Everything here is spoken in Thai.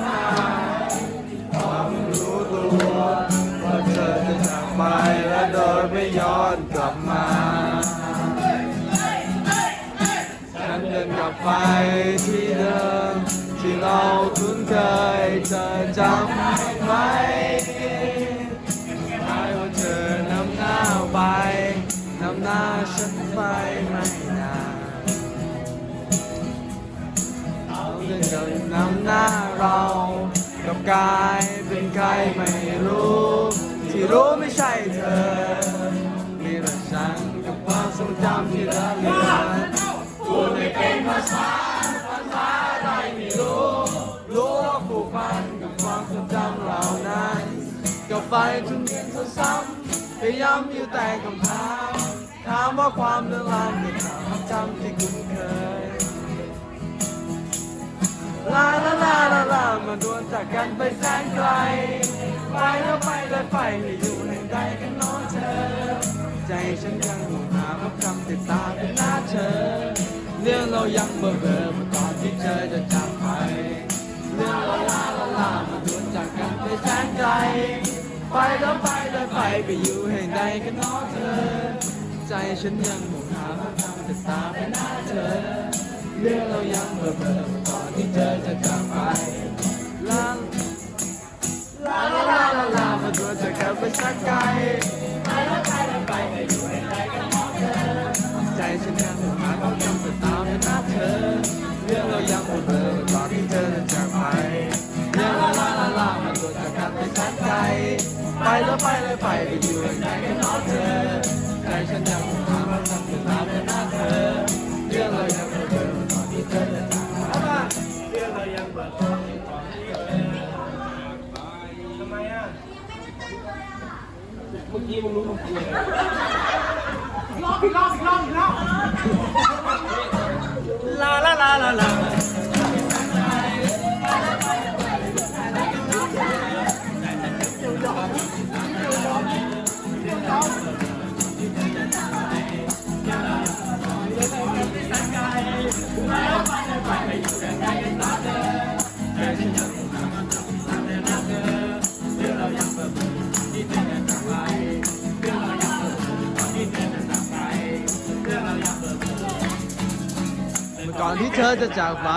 ไห้ความรู้ตัวว่าเธอจะจากไปและโดยไม่ย้อนกลับมา ฉันเดินกลับไปที่เดิม ที่เราคุ้นเคยเธอจำไหม กายเป็นใครไม่รู้ ที่รู้ไม่ใช่เธอ มีแต่ฉันกับความทรงจำที่ละเลือนพูดไม่เป็นภาษาภาษาอะไม่รู้ รู้ว่าผูกพันกับความทรงจำเหล่านั้นกับไปจนเรียนซ้ำพยายามอยู่แต่คำถามถามว่าความเรื่องราวเป็นความจำที่คุ้นเคย ดวนจากกันไปแสนไกล ไปแล้วไปแล้วไปไม่อยู่แห่งใดกันน้องเธอ ใจฉันยังห่วงหาพักคำติดตาเป็นหน้าเธอ เรื่องเรายังเบอเบอเมื่อก่อนที่เธอจะจากไป เรื่องลาลาลาลามาดวนจากกันไปแสนไกล ไปแล้วไปแล้วไปไปอยู่แห่งใดกันน้องเธอ ใจฉันยังห่วงหาพักคำติดตาเป็นหน้าเธอ เรื่องเรายังเบอเบอเมื่อก่อนที่เธอจะจากไป ตัวจะกไปสักไกลไปแล้วไปแล้วไปไปอยู่ให้ใจกันมอเธอใจฉันยังหาต้องจำแต่ตามเป็นหน้าเธอ เรื่องเรายังหมดเลยตอนที่เธอจากไปเรื่องลาลาลาลามาตัวจะกกันไปสักไกลไปแล้วไปเลยไปไปอยู่ให้ใจกันมองเธอ ใจฉันยังหา มื่อกี้มึงรู้มึงคุยรอบอีกรอบอีกรอบอีกรอบ ก่อนที่เธอจะจากไป